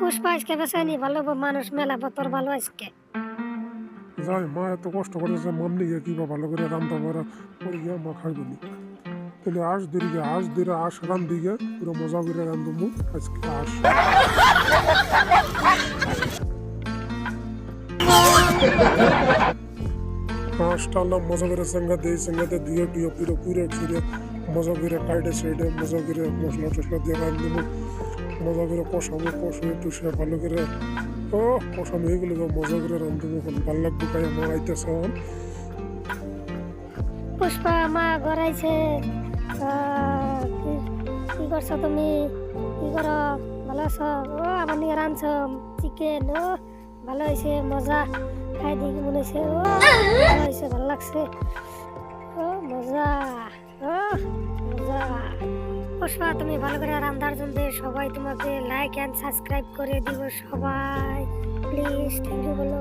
পুষ্পা আজকে বেসাইনি ভালো মানুষ, মেলা বতর ভালো আজকে। যাই, মা এত কষ্ট করেছে মামনি গিয়ে কিবা ভালো করে রান্না বাড়া করে গিয়া মা খাইব নি। তাহলে আস দিকে গিয়ে আস দিলে আস রান্ধি গিয়ে পুরো মজা করে রান্ধবো আজকে আস। আনলাম মজা করে সঙ্গাতে এই সঙ্গাতে দিয়ে টুয়ে পুরো পুরো ফিরে মজা করে কাইডে সাইডে মজা করে মশলা টসলা দিয়ে রান্ধবো মজা করে কষাবো কষিয়ে টুসে ভালো করে। ও কষানো হয়ে গেলে মজা করে রান্ধবো এখন। ভালো লাগবে তাই আমার আইতেছে পুষ্পা মা আহ, কি- করছ তুমি? কি করো? ভালো আছ? ও আমার নিয়ে রাঁধছ চিকেন ও ভালো হয়েছে মজা। খাই দেখি মনে হয়েছে ও ভালো হয়েছে ভালো লাগছে। ও মজা। পুষ্পা তুমি ভালো করে রান্নার জন্য সবাই তোমাকে লাইক অ্যান্ড সাবস্ক্রাইব করে দিব সবাই। প্লিজ থ্যাংক ইউ বলো।